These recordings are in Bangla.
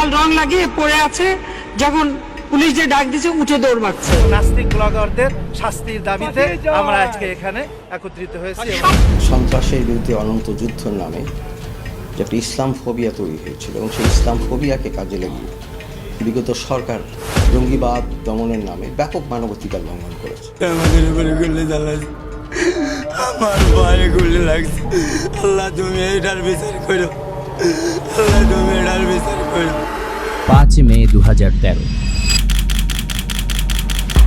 লাল রং লাগিয়ে পড়ে আছে যখন পুলিশ যে ডাক দিছে উঠে দৌড় মারছে। নাস্তিক ব্লগারদের শাস্তির দাবিতে আমরা আজকে এখানে একত্রিত হয়েছি। সন্ত্রাসের বিরুদ্ধে অনন্ত যুদ্ধের নামে যে একটা ইসলাম ফোবিয়া তৈরি হয়েছিল এবং সেই ইসলাম ফোবিয়াকে কাজে লাগিয়ে বিগত সরকার জঙ্গিবাদ দমনের নামে ব্যাপক মানবাধিকার লঙ্ঘন করেছে। আমাদের উপরে গুলি চালাইছে আমার ভয়ে গুলি লাগছে। আল্লাহ তুমি এটার বিচার করো। পাঁচ মে দু হাজার তেরো।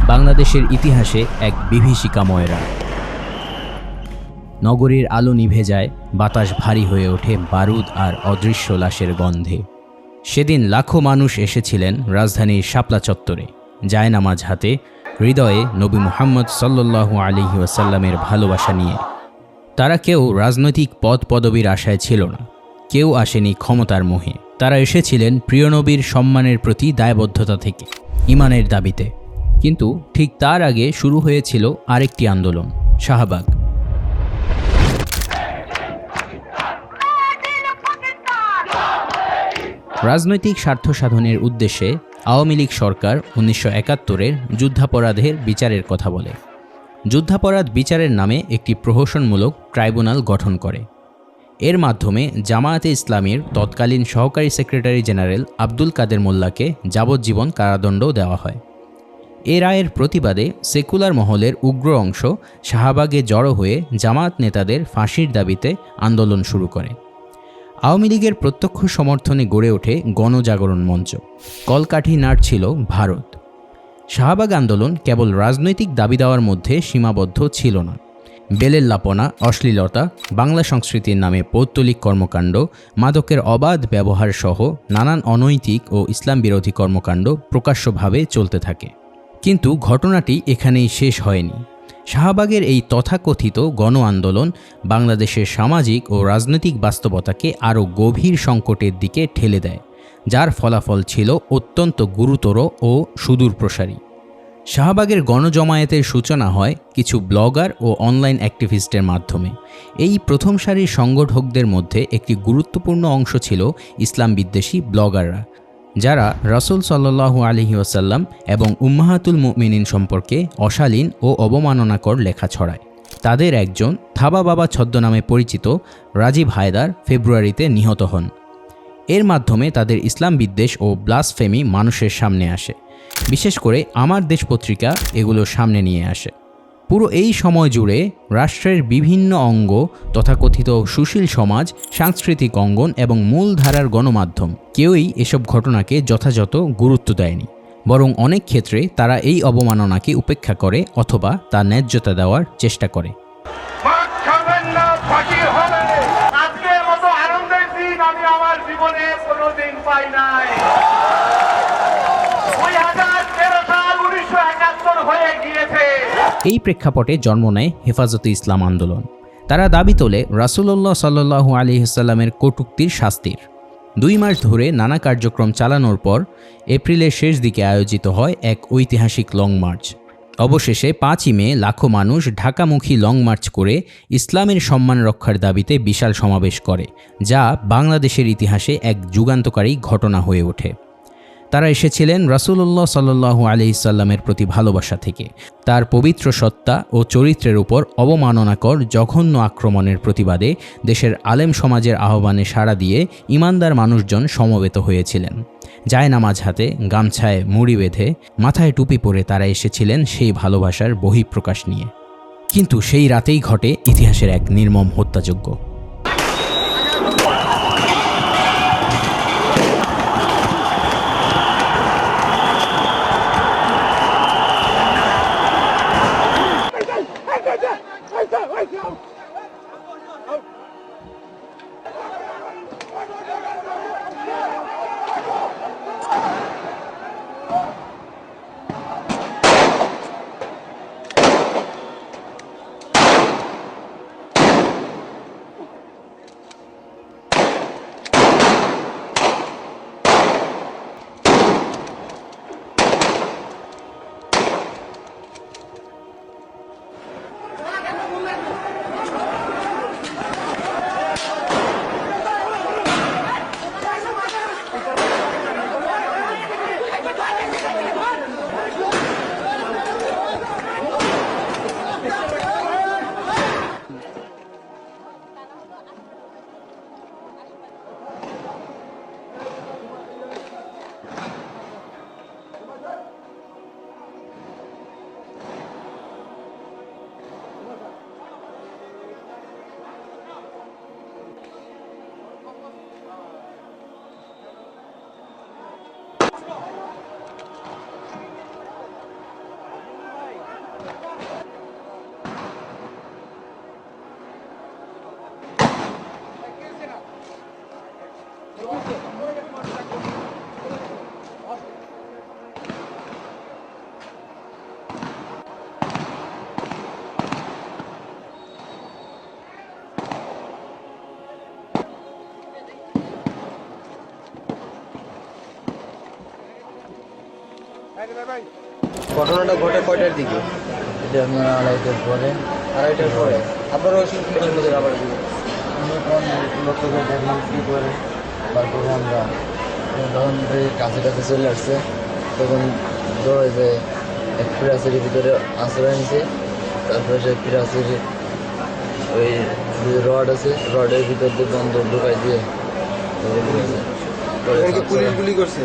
বাংলাদেশের ইতিহাসে এক বিভীষিকাময় রাত। নগরীর আলো নিভে যায়, বাতাস ভারী হয়ে ওঠে বারুদ আর অদৃশ্য লাশের গন্ধে। সেদিন লাখো মানুষ এসেছিলেন রাজধানীর শাপলা চত্বরে। জায়নামাজ হাতে, হৃদয়ে নবী মুহাম্মদ সাল্লু আলিহি ওয়াসাল্লামের ভালোবাসা নিয়ে। তারা কেউ রাজনৈতিক পদ পদবীর আশায় ছিল না। কেউ আসেনি ক্ষমতার মোহে। তারা এসেছিলেন প্রিয়নবীর সম্মানের প্রতি দায়বদ্ধতা থেকে, ইমানের দাবিতে। কিন্তু ঠিক তার আগে শুরু হয়েছিল আরেকটি আন্দোলন, শাহবাগ। রাজনৈতিক স্বার্থ সাধনের উদ্দেশ্যে আওয়ামী লীগ সরকার উনিশশো একাত্তরের যুদ্ধাপরাধের বিচারের কথা বলে। যুদ্ধাপরাধ বিচারের নামে একটি প্রহসনমূলক ট্রাইব্যুনাল গঠন করে। এর মাধ্যমে জামায়াতে ইসলামীর তৎকালীন সহকারী সেক্রেটারি জেনারেল আব্দুল কাদের মোল্লাকে যাবজ্জীবন কারাদণ্ড দেওয়া হয়। এ রায়ের প্রতিবাদে সেকুলার মহলের উগ্র অংশ শাহবাগে জড়ো হয়ে জামায়াত নেতাদের ফাঁসির দাবিতে আন্দোলন শুরু করে। আওয়ামী লীগের প্রত্যক্ষ সমর্থনে গড়ে ওঠে গণজাগরণ মঞ্চ। কলকাঠি নাড়ছিল ভারত। শাহবাগ আন্দোলন কেবল রাজনৈতিক দাবি দেওয়ার মধ্যে সীমাবদ্ধ ছিল না। বেলের লাপনা, অশ্লীলতা, বাংলা সংস্কৃতির নামে পৌত্তলিক কর্মকাণ্ড, মাদকের অবাধ ব্যবহার সহ নানান অনৈতিক ও ইসলাম বিরোধী কর্মকাণ্ড প্রকাশ্যভাবে চলতে থাকে। কিন্তু ঘটনাটি এখানেই শেষ হয়নি। শাহবাগের এই তথাকথিত গণ আন্দোলন বাংলাদেশের সামাজিক ও রাজনৈতিক বাস্তবতাকে আরও গভীর সংকটের দিকে ঠেলে দেয়, যার ফলাফল ছিল অত্যন্ত গুরুতর ও সুদূরপ্রসারী। শাহবাগের গণজমায়েতের সূচনা হয় কিছু ব্লগার ও অনলাইন অ্যাক্টিভিস্টের মাধ্যমে। এই প্রথম সারির সংগঠকদের মধ্যে একটি গুরুত্বপূর্ণ অংশ ছিল ইসলাম বিদ্বেষী ব্লগাররা, যারা রাসূল সাল্লাল্লাহু আলহি ওয়াসাল্লাম এবং উম্মাহাতুল মুমিনিন সম্পর্কে অশালীন ও অবমাননাকর লেখা ছড়ায়। তাদের একজন থাবা বাবা ছদ্মনামে পরিচিত রাজীব হায়দার ফেব্রুয়ারিতে নিহত হন। এর মাধ্যমে তাদের ইসলাম বিদ্বেষ ও ব্লাসফেমি মানুষের সামনে আসে। বিশেষ করে আমার দেশ পত্রিকা এগুলো সামনে নিয়ে আসে। পুরো এই সময় জুড়ে রাষ্ট্রের বিভিন্ন অঙ্গ তথাকথিত সুশীল সমাজ, সাংস্কৃতিক অঙ্গন এবং মূলধারার গণমাধ্যম কেউই এসব ঘটনাকে যথাযথ গুরুত্ব দেয়নি। বরং অনেক ক্ষেত্রে তারা এই অবমাননাকে উপেক্ষা করে অথবা তা ন্যায্যতা দেওয়ার চেষ্টা করে। এই প্রেক্ষাপটে জন্ম নেয় হেফাজতে ইসলাম আন্দোলন। তারা দাবি তোলে, রাসুলল্লাহ সাল্লু আলিহাস্লামের কটুক্তির শাস্তির। দুই মাস ধরে নানা কার্যক্রম চালানোর পর এপ্রিলের শেষ দিকে আয়োজিত হয় এক ঐতিহাসিক লং মার্চ। অবশেষে পাঁচই মে লাখো মানুষ ঢাকামুখী লং মার্চ করে ইসলামের সম্মান রক্ষার দাবিতে বিশাল সমাবেশ করে, যা বাংলাদেশের ইতিহাসে এক যুগান্তকারী ঘটনা হয়ে ওঠে। তারা এসেছিলেন রাসূলুল্লাহ সাল্লু আলহিসাল্লামের প্রতি ভালোবাসা থেকে। তার পবিত্র সত্তা ও চরিত্রের উপর অবমাননাকর জঘন্য আক্রমণের প্রতিবাদে দেশের আলেম সমাজের আহ্বানে সাড়া দিয়ে ইমানদার মানুষজন সমবেত হয়েছিলেন। যায় নামাজ হাতে, গামছায় মুড়ি বেঁধে মাথায় টুপি পরে তারা এসেছিলেন সেই ভালোবাসার বহিঃপ্রকাশ নিয়ে। কিন্তু সেই রাতেই ঘটে ইতিহাসের এক নির্মম হত্যাযজ্ঞ। ঘটনাটা ঘটে কয়টার দিকে? এটা আপনার আড়াইটার পরে। আড়াইটার পরে? আপনারা ওই আবার দিকে আমি কোন করে। তারপরে আমরা তখন কাছে কাছে চলে আসছে তখন দৌড়ে যে এক পিরাসের ভিতরে আশ্রয় নিছে তারপরে সে পিরাসের ওই রড আছে রডের ভিতর দিয়ে বন্ধ ঢুকাই দিয়ে ধরে পুলিশ গুলি করছে?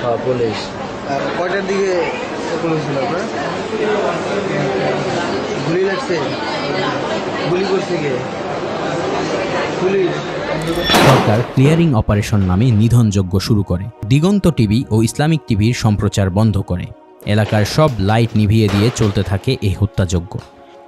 হ্যাঁ পুলিশ। কয়টার দিকে হয়েছিল আপনার? গুলি লাগছে? গুলি করছে কে? পুলিশ। সরকার ক্লিয়ারিং অপারেশন নামে নিধনযজ্ঞ শুরু করে। দিগন্ত টিভি ও ইসলামিক টিভির সম্প্রচার বন্ধ করে। এলাকার সব লাইট নিভিয়ে দিয়ে চলতে থাকে এই হত্যাযজ্ঞ।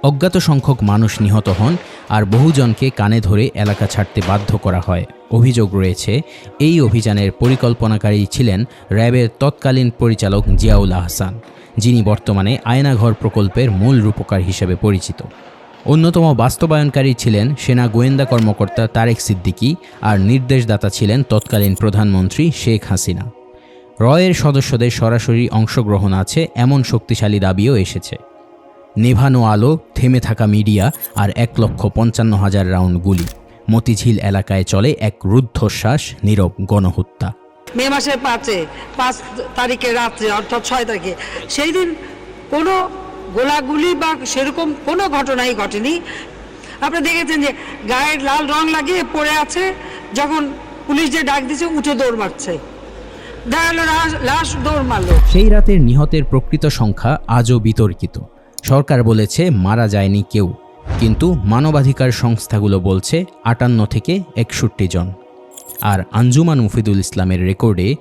অজ্ঞাত সংখ্যক মানুষ নিহত হন আর বহুজনকে কানে ধরে এলাকা ছাড়তে বাধ্য করা হয়। অভিযোগ রয়েছে, এই অভিযানের পরিকল্পনাকারী ছিলেন র্যাবের তৎকালীন পরিচালক জিয়াউল আহসান, যিনি বর্তমানে আয়নাঘর প্রকল্পের মূল রূপকার হিসেবে পরিচিত। অন্যতম বাস্তবায়নকারী ছিলেন সেনা গোয়েন্দা কর্মকর্তা তারেক সিদ্দিকী আর নির্দেশদাতা ছিলেন তৎকালীন প্রধানমন্ত্রী শেখ হাসিনা। রয়ের সদস্যদের সরাসরি অংশগ্রহণ আছে এমন শক্তিশালী দাবিও এসেছে। নেভানো আলো, থেমে থাকা মিডিয়া আর এক লক্ষ পঞ্চান্ন হাজার রাউন্ড গুলি। মতিঝিল এলাকায় চলে এক রুদ্ধশ্বাস, নীরব গণহত্যা। মে মাসের পাঁচে, পাঁচ তারিখে রাত্রে, অর্থাৎ ছয় তারিখে, সেই দিন কোনো গোলাগুলি বা সেরকম কোনো ঘটনাই ঘটেনি। আপনি দেখেছেন যে গায়ের লাল রং লাগিয়ে পড়ে আছে, যখন পুলিশ যে ডাক দিচ্ছে উঠে দৌড় মারছে। লাশ- দৌড় সেই রাতের নিহতের প্রকৃত সংখ্যা আজও বিতর্কিত। সরকার বলেছে মারা যায়নি কেউ, কিন্তু মানবাধিকার সংস্থাগুলো বলছে আটান্ন থেকে একষট্টি জন। আর আঞ্জুমান মুফিদুল ইসলামের রেকর্ডে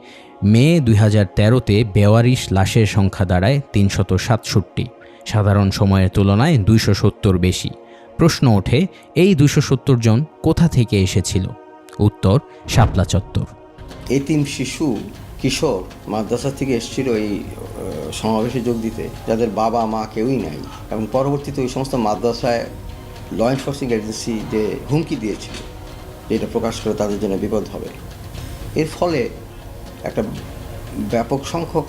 মে দুই হাজার তেরোতে বেওয়ারিশ লাশের সংখ্যা দাঁড়ায় তিনশত সাতষট্টি। সাধারণ সময়ের তুলনায় দুইশো সত্তর বেশি। প্রশ্ন ওঠে, এই দুইশো সত্তর জন কোথা থেকে এসেছিল? উত্তর, শাপলা চত্বর। এতিম শিশু, কিশোর মাদ্রাসা থেকে এসেছিল এই সমাবেশে যোগ দিতে, যাদের বাবা, মা কেউই নাই। এবং পরবর্তীতে ওই সমস্ত মাদ্রাসায় ল এনফোর্সিং এজেন্সি যে হুমকি দিয়েছিল, যেটা প্রকাশ করে তাদের জন্য বিপদ হবে। এর ফলে একটা ব্যাপক সংখ্যক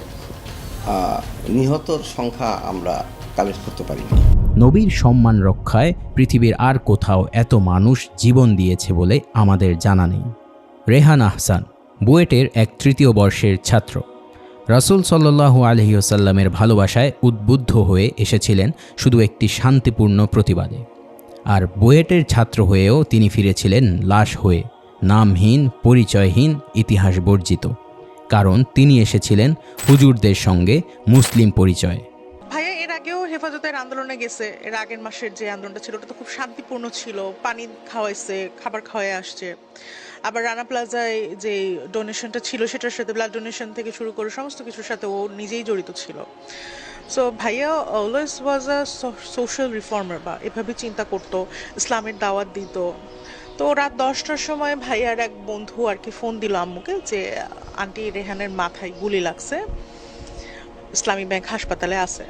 নিহতর সংখ্যা আমরা কালেক্ট করতে পারিনি নবীর সম্মান রক্ষায় পৃথিবীর আর কোথাও এত মানুষ জীবন দিয়েছে বলে আমাদের জানা নেই। রেহান আহসান, বুয়েটের এক তৃতীয় বর্ষের ছাত্র। রাসূল সাল্লাল্লাহু আলহিউসাল্লামের ভালোবাসায় উদ্বুদ্ধ হয়ে এসেছিলেন শুধু একটি শান্তিপূর্ণ প্রতিবাদে। আর বুয়েটের ছাত্র হয়েও তিনি ফিরেছিলেন লাশ হয়ে, নামহীন, পরিচয়হীন, ইতিহাস বর্জিত। কারণ তিনি এসেছিলেন হুজুরদের সঙ্গে মুসলিম পরিচয়। আন্দোলনে গেছে, এর আগের মাসের যে আন্দোলনটা ছিল, ওটা তো খুব শান্তিপূর্ণ ছিল। পানি খাওয়াইছে, খাবার খাওয়াই আসছে। আবার রানা প্লাজায় যে ডোনেশনটা ছিল, সেটার সাথে ব্লাড ডোনেশন থেকে শুরু করে সমস্ত কিছুর সাথে ও নিজেই জড়িত ছিল। সো ভাইয়া always was a social reformer বা এভাবে চিন্তা করতো, ইসলামের দাওয়াত দিত। তো রাত দশটার সময় ভাইয়ার এক বন্ধু আর কি ফোন দিল আম্মুকে যে, আন্টি রেহানের মাথায় গুলি লাগছে। ইসলামী ব্যাংক হাসপাতালে আছে।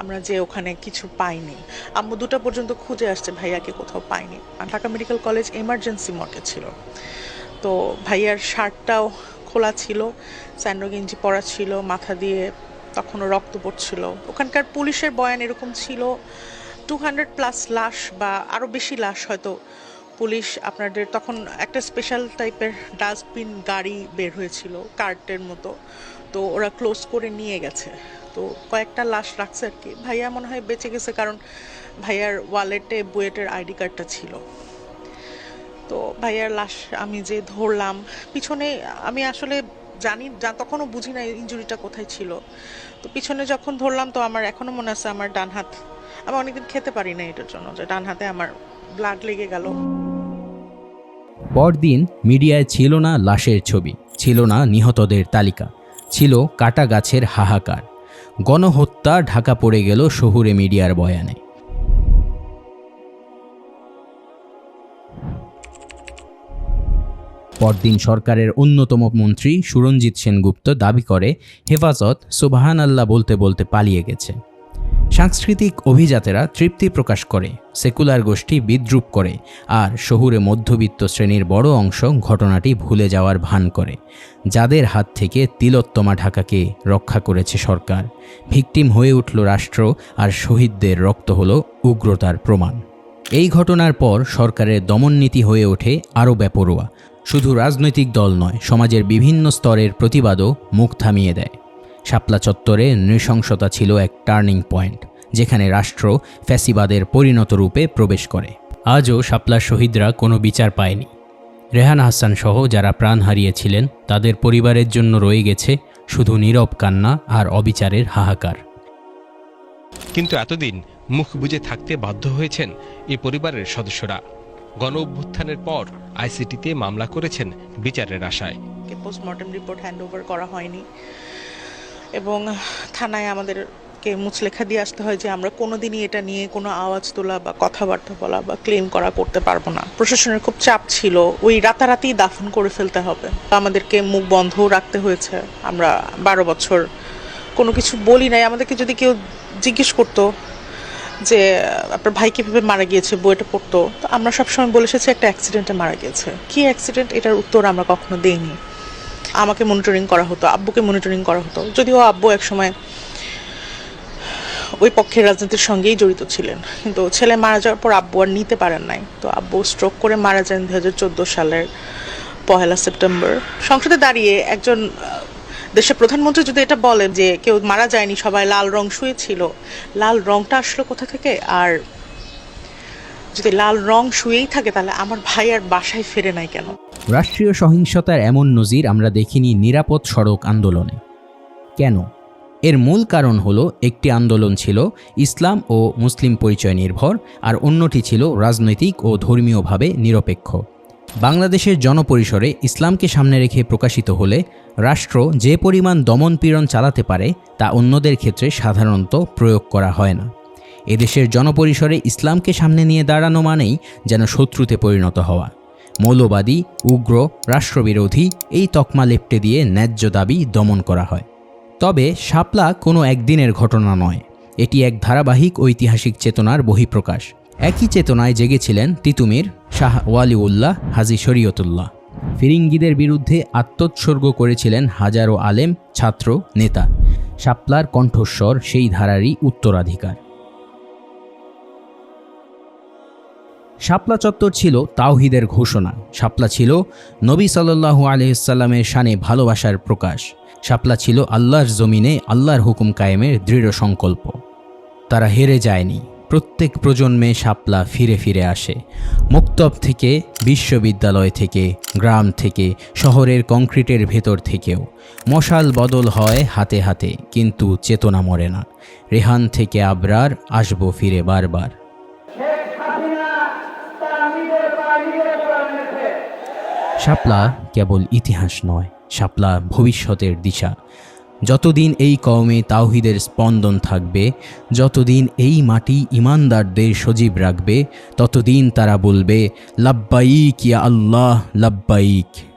আমরা যে ওখানে কিছু পাইনি। আম্মু দুটা পর্যন্ত খুঁজে আসছে, ভাইয়াকে কোথাও পাইনি। ঢাকা মেডিকেল কলেজ এমার্জেন্সি মর্গে ছিল। তো ভাইয়ার শার্টটাও খোলা ছিল স্যান্ডো গেঞ্জি পরা ছিল, মাথা দিয়ে তখনও রক্ত পড়ছিল। ওখানকার পুলিশের বয়ান এরকম ছিল টু হান্ড্রেড প্লাস লাশ বা আরও বেশি লাশ হয়তো পুলিশ আপনাদের তখন একটা স্পেশাল টাইপের ডাস্টবিন গাড়ি বের হয়েছিল কার্টের মতো। তো ওরা ক্লোজ করে নিয়ে গেছে। তো কয়েকটা লাশ রাখছে আর কি। ভাইয়া মনে হয় বেঁচে গেছে কারণ ভাইয়ার ওয়ালেটে বুয়েটের আইডি কার্ডটা ছিল। তো ভাইয়ার লাশ আমি যে ধরলাম, পিছনে আমি আসলে জানি, যা তখনও বুঝি না ইঞ্জুরিটা কোথায় ছিল। তো পিছনে যখন ধরলাম, তো আমার এখনও মনে আছে আমার ডান হাত, আমি অনেকদিন খেতে পারি না এটার জন্য, যে ডান হাতে আমার ব্লাড লেগে গেল। পরদিন মিডিয়ায় ছিল না লাশের ছবি, ছিল না নিহতদের তালিকা, ছিল কাটা গাছের হাহাকার। গণহত্যা ঢাকা পড়ে গেল শহুরে মিডিয়ার বয়ানে। পরদিন সরকারের অন্যতম মন্ত্রী সুরঞ্জিত সেনগুপ্ত দাবি করে, হেফাজত সুবাহান আল্লাহ বলতে বলতে পালিয়ে গেছে। সাংস্কৃতিক অভিজাতেরা তৃপ্তি প্রকাশ করে, সেকুলার গোষ্ঠী বিদ্রুপ করে, আর শহুরে মধ্যবিত্ত শ্রেণির বড় অংশ ঘটনাটি ভুলে যাওয়ার ভান করে, যাদের হাত থেকে তিলোত্তমা ঢাকাকে রক্ষা করেছে সরকার। ভিকটিম হয়ে উঠল রাষ্ট্র, আর শহীদদের রক্ত হলো উগ্রতার প্রমাণ। এই ঘটনার পর সরকারের দমননীতি হয়ে ওঠে আরও ব্যাপরোয়া শুধু রাজনৈতিক দল নয়, সমাজের বিভিন্ন স্তরের প্রতিবাদও মুখ থামিয়ে দেয়। শাপলা চত্বরে নৃশংসতা ছিল এক টার্নিং পয়েন্ট যেখানে রাষ্ট্র ফ্যাসিবাদের পরিণত রূপে প্রবেশ করে। আজও শাপলার শহীদরা কোনো বিচার পায়নি। রেহান হাসান সহ যারা প্রাণ হারিয়েছিলেন তাদের পরিবারের জন্য রয়ে গেছে শুধু নীরব কান্না আর অবিচারের হাহাকার। কিন্তু এতদিন মুখ বুজে থাকতে বাধ্য হয়েছেন এই পরিবারের সদস্যরা। গণ অভ্যুত্থানের পর আইসিটিতে মামলা করেছেন বিচারের আশায়। পোস্টমর্টম রিপোর্ট হ্যান্ড ওভার করা হয়নি। এবং থানায় আমাদেরকে মুচলেখা দিয়ে আসতে হয় যে আমরা কোনোদিনই এটা নিয়ে কোনো আওয়াজ তোলা বা কথাবার্তা বলা বা ক্লেম করা করতে পারব না। প্রশাসনের খুব চাপ ছিল। ওই রাতারাতি দাফন করে ফেলতে হবে। আমাদেরকে মুখ বন্ধ রাখতে হয়েছে। আমরা বারো বছর কোনো কিছু বলি নাই। আমাদেরকে যদি কেউ জিজ্ঞেস করতো যে, আপনার ভাই কীভাবে মারা গিয়েছে? বইটা পড়তো? তো আমরা সবসময় বলে এসেছি, একটা অ্যাক্সিডেন্টে মারা গিয়েছে। কী অ্যাক্সিডেন্ট এটার উত্তর আমরা কখনো দেইনি। আমাকে মনিটরিং করা হতো, আব্বুকে মনিটরিং করা হতো। যদিও আব্বু একসময় ওই পক্ষের রাজনীতির সঙ্গেই জড়িত ছিলেন। কিন্তু ছেলে মারা যাওয়ার পর আব্বু আর নিতে পারেন নাই। তো আব্বু স্ট্রোক করে মারা যান দু হাজার চোদ্দ সালের পহেলা সেপ্টেম্বর। সংসদে দাঁড়িয়ে একজন দেশের প্রধানমন্ত্রী যদি এটা বলেন যে কেউ মারা যায়নি, সবাই লাল রং শুয়েছিল, লাল রংটা আসলো কোথা থেকে? আর যদি লাল রং শুয়েই থাকে, তাহলে আমার ভাই আর বাসায় ফেরে নাই কেন? রাষ্ট্রীয় সহিংসতার এমন নজির আমরা দেখিনি নিরাপদ সড়ক আন্দোলনে। কেন? এর মূল কারণ হলো, একটি আন্দোলন ছিল ইসলাম ও মুসলিম পরিচয় নির্ভর, আর অন্যটি ছিল রাজনৈতিক ও ধর্মীয়ভাবে নিরপেক্ষ। বাংলাদেশের জনপরিসরে ইসলামকে সামনে রেখে প্রকাশিত হলে, রাষ্ট্র যে পরিমাণ দমনপীড়ন চালাতে পারে, তা অন্যদের ক্ষেত্রে সাধারণত প্রয়োগ করা হয় না। এদেশের জনপরিসরে ইসলামকে সামনে নিয়ে দাঁড়ানো মানেই যেন শত্রুতে পরিণত হওয়া। মৌলবাদী, উগ্র, রাষ্ট্রবিরোধী এই তকমা লেপটে দিয়ে ন্যায্য দাবি দমন করা হয়। তবে শাপলা কোনো একদিনের ঘটনা নয়। এটি এক ধারাবাহিক ঐতিহাসিক চেতনার বহিঃপ্রকাশ। একই চেতনায় জেগেছিলেন তিতুমির, শাহ ওয়ালিউল্লাহ, হাজি শরীয়তুল্লাহ। ফিরিঙ্গিদের বিরুদ্ধে আত্মোৎসর্গ করেছিলেন হাজারো আলেম, ছাত্র, নেতা। শাপলার কণ্ঠস্বর সেই ধারারই উত্তরাধিকার। শাপলা চত্বর ছিল তাওহিদের ঘোষণা। শাপলা ছিল নবী সাল্লাল্লাহু আলহিসাল্লামের শানে ভালোবাসার প্রকাশ। শাপলা ছিল আল্লাহর জমিনে আল্লাহর হুকুম কায়েমের দৃঢ় সংকল্প। তারা হেরে যায়নি। প্রত্যেক প্রজন্মে শাপলা ফিরে ফিরে আসে। মুক্তব থেকে, বিশ্ববিদ্যালয় থেকে, গ্রাম থেকে, শহরের কংক্রিটের ভেতর থেকেও। মশাল বদল হয় হাতে হাতে, কিন্তু চেতনা মরে না। রেহান থেকে আবরার আসব ফিরে বারবার। শাপলা কেবল ইতিহাস নয়, শাপলা ভবিষ্যতের দিশা। যতদিন এই কওমে তাওহিদের স্পন্দন থাকবে, যতদিন এই মাটি ইমানদারদের সজীব রাখবে, ততদিন তারা বলবে, লাব্বাইক ইয়া আল্লাহ, লাব্বাইক।